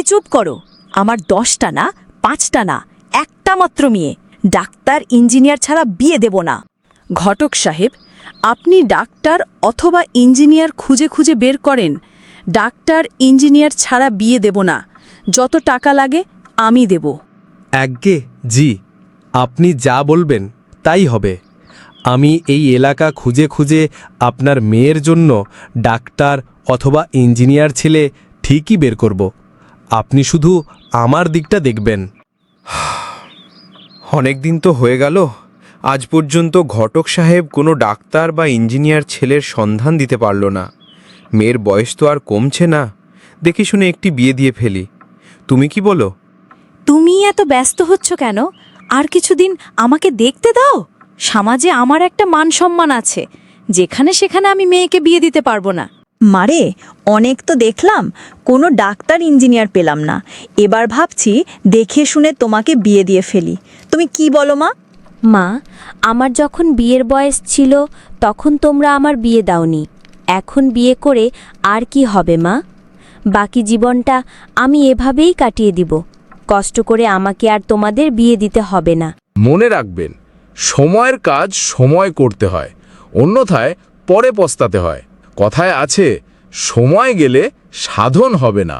তুমি চুপ করো। আমার দশটা না, পাঁচটা না, একটা মাত্র মেয়ে। ডাক্তার, ইঞ্জিনিয়ার ছাড়া বিয়ে দেব না। ঘটক সাহেব, আপনি ডাক্তার অথবা ইঞ্জিনিয়ার খুঁজে খুঁজে বের করেন। ডাক্তার, ইঞ্জিনিয়ার ছাড়া বিয়ে দেব না। যত টাকা লাগে, আমি দেব। একগে, জি। আপনি যা বলবেন, তাই হবে। আমি এই এলাকা খুঁজে খুঁজে আপনার মেয়ের জন্য ডাক্তার অথবা ইঞ্জিনিয়ার ছেলে ঠিকই বের করব। আপনি শুধু আমার দিকটা দেখবেন। অনেক দিন তো হয়ে গেল। আজ পর্যন্ত ঘটক সাহেব কোনো ডাক্তার বা ইঞ্জিনিয়ার ছেলের সন্ধান দিতে পারল না। মেয়ের বয়স তো আর কমছে না। দেখে শুনে একটি বিয়ে দিয়ে ফেলি। তুমি কি বলো? তুমি এত ব্যস্ত হচ্ছ কেন? আর কিছুদিন আমাকে দেখতে দাও। সমাজে আমার একটা মান সম্মান আছে। যেখানে সেখানে আমি মেয়েকে বিয়ে দিতে পারব না। মারে অনেক তো দেখলাম কোনো ডাক্তার ইঞ্জিনিয়ার পেলাম না। এবার ভাবছি দেখে শুনে তোমাকে বিয়ে দিয়ে ফেলি। তুমি কি বলো মা? মা আমার যখন বিয়ের বয়স ছিল তখন তোমরা আমার বিয়ে দাওনি। এখন বিয়ে করে আর কি হবে মা? বাকি জীবনটা আমি এভাবেই কাটিয়ে দিব। কষ্ট করে আমাকে আর তোমাদের বিয়ে দিতে হবে না। মনে রাখবেন সময়ের কাজ সময় করতে হয় অন্যথায় পরে পস্তাতে হয়। কথায় আছে সময় গেলে সাধন হবে না।